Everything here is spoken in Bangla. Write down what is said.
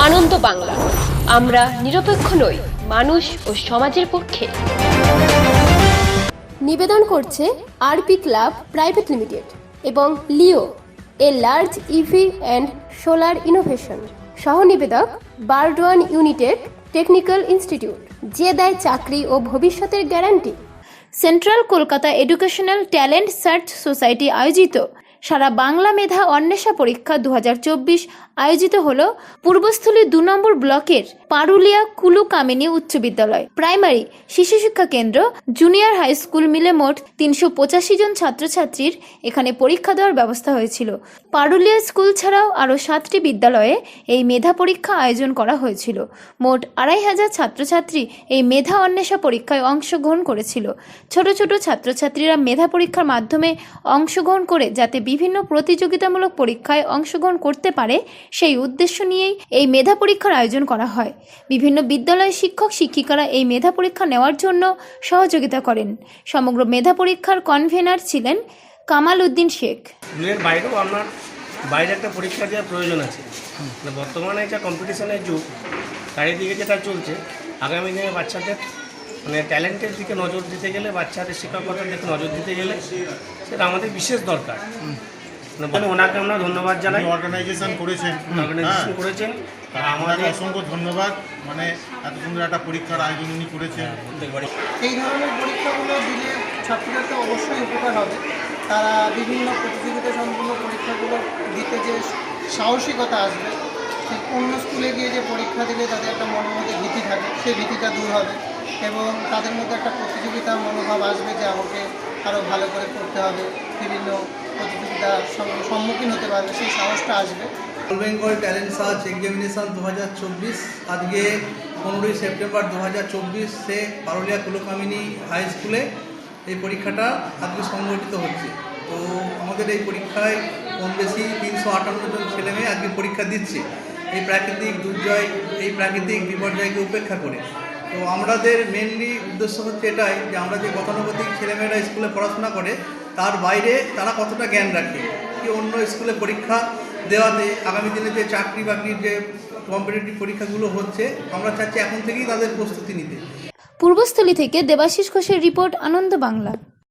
আনন্দ বাংলা। আমরা নিরপেক্ষ নই মানুষ ও সমাজের পক্ষে। নিবেদন করছে R P club private limited এবং Leo a large EV and solar innovation. সহ নিবেদক বারডোয়ান ইউনিটেড টেকনিক্যাল ইনস্টিটিউট যে দেয় চাকরি ও ভবিষ্যতের guarantee. Central Kolkata educational talent search society আয়োজিত সারা বাংলা মেধা অন্বেষা পরীক্ষা দু হাজার চব্বিশ আয়োজিত হল পূর্বস্থলী দু নম্বর ব্লকের পারুলিয়া কুলু কামিনী উচ্চ বিদ্যালয়। প্রাইমারি শিশু শিক্ষা কেন্দ্র, জুনিয়র হাই স্কুল মিলে মোট তিনশো পঁচাশি জন ছাত্রছাত্রীর এখানে পরীক্ষা দেওয়ার ব্যবস্থা হয়েছিল। পারুলিয়া স্কুল ছাড়াও আরও সাতটি বিদ্যালয়ে এই মেধা পরীক্ষা আয়োজন করা হয়েছিল। মোট আড়াই হাজার ছাত্রছাত্রী এই মেধা অন্বেষা পরীক্ষায় অংশগ্রহণ করেছিল। ছোট ছোট ছাত্রছাত্রীরা মেধা পরীক্ষার মাধ্যমে অংশগ্রহণ করে যাতে বিভিন্ন প্রতিযোগিতামূলক পরীক্ষায় অংশগ্রহণ করতে পারে সেই উদ্দেশ্য নিয়েই এই মেধা পরীক্ষার আয়োজন করা হয়। বিভিন্ন বিদ্যালয়ের শিক্ষক, শিক্ষিকারা এই মেধা পরীক্ষা নেওয়ার জন্য সহযোগিতা করেন। সমগ্র মেধা পরীক্ষার কনভেনার ছিলেন কামাল উদ্দিন শেখ। বাইরে একটা পরীক্ষা দেওয়ার প্রয়োজন আছে। মানে বর্তমানে যা কম্পিটিশনের যুগ, চারিদিকে যেটা চলছে, আগামী দিনে বাচ্চাদের মানে ট্যালেন্টের দিকে নজর দিতে গেলে, বাচ্চাদের শিক্ষকতার দিকে নজর দিতে গেলে, সেটা আমাদের বিশেষ দরকার। ওনাকে আমরা ধন্যবাদ জানাই। অর্গানাইজেশন করেছেন। অর্গানাইজেশন হ্যাঁ। করেছেন। আমাদের অসংখ্য ধন্যবাদ। মানে এত সুন্দর একটা পরীক্ষার আয়োজন উনি করেছেন। প্রত্যেকবারই এই ধরনের পরীক্ষাগুলো দিলে ছাত্রদের অবশ্যই উপকার হবে। তারা বিভিন্ন প্রতিযোগিতা সম্পূর্ণ পরীক্ষাগুলো দিতে যে সাহসিকতা আসবে অন্য স্কুলে গিয়ে যে পরীক্ষা দিলে তাদের একটা মনের মধ্যে ভীতি থাকে সেই ভীতিটা দূর হবে। এবং তাদের মধ্যে একটা প্রতিযোগিতার মনোভাব আসবে যে আমাকে আরও ভালো করে করতে হবে, বিভিন্ন প্রতিযোগিতার সম্মুখীন হতে পারবে, সেই সাহসটা আসবে। All Bengal talent search examination দু হাজার চব্বিশ, আজকে পনেরোই সেপ্টেম্বর দু হাজার চব্বিশে পারুলিয়া কুলকামিনী হাই স্কুলে এই পরীক্ষাটা আজকে সংগঠিত হচ্ছে। তো আমাদের এই পরীক্ষায় কম বেশি তিনশো আটান্ন জন ছেলে মেয়ে আজকে পরীক্ষা দিচ্ছে। এই প্রাকৃতিক দুর্জয় এই প্রাকৃতিক বিপর্যয়কে উপেক্ষা করে। তো আমাদের মেনলি উদ্দেশ্য হচ্ছে এটাই যে আমরা যে গতানুগতিক ছেলেমেয়েরা স্কুলে পড়াশোনা করে, তার বাইরে তারা কতটা জ্ঞান রাখে? কি অন্য স্কুলে পরীক্ষা দেওয়াতে, আগামী দিনে যে চাকরি বাকরির যে কম্পিটিটিভ পরীক্ষাগুলো হচ্ছে, আমরা চাচ্ছি এখন থেকেই তাদের প্রস্তুতি নিতে। পূর্বস্থলী থেকে দেবাশিস ঘোষের রিপোর্ট আনন্দ বাংলা।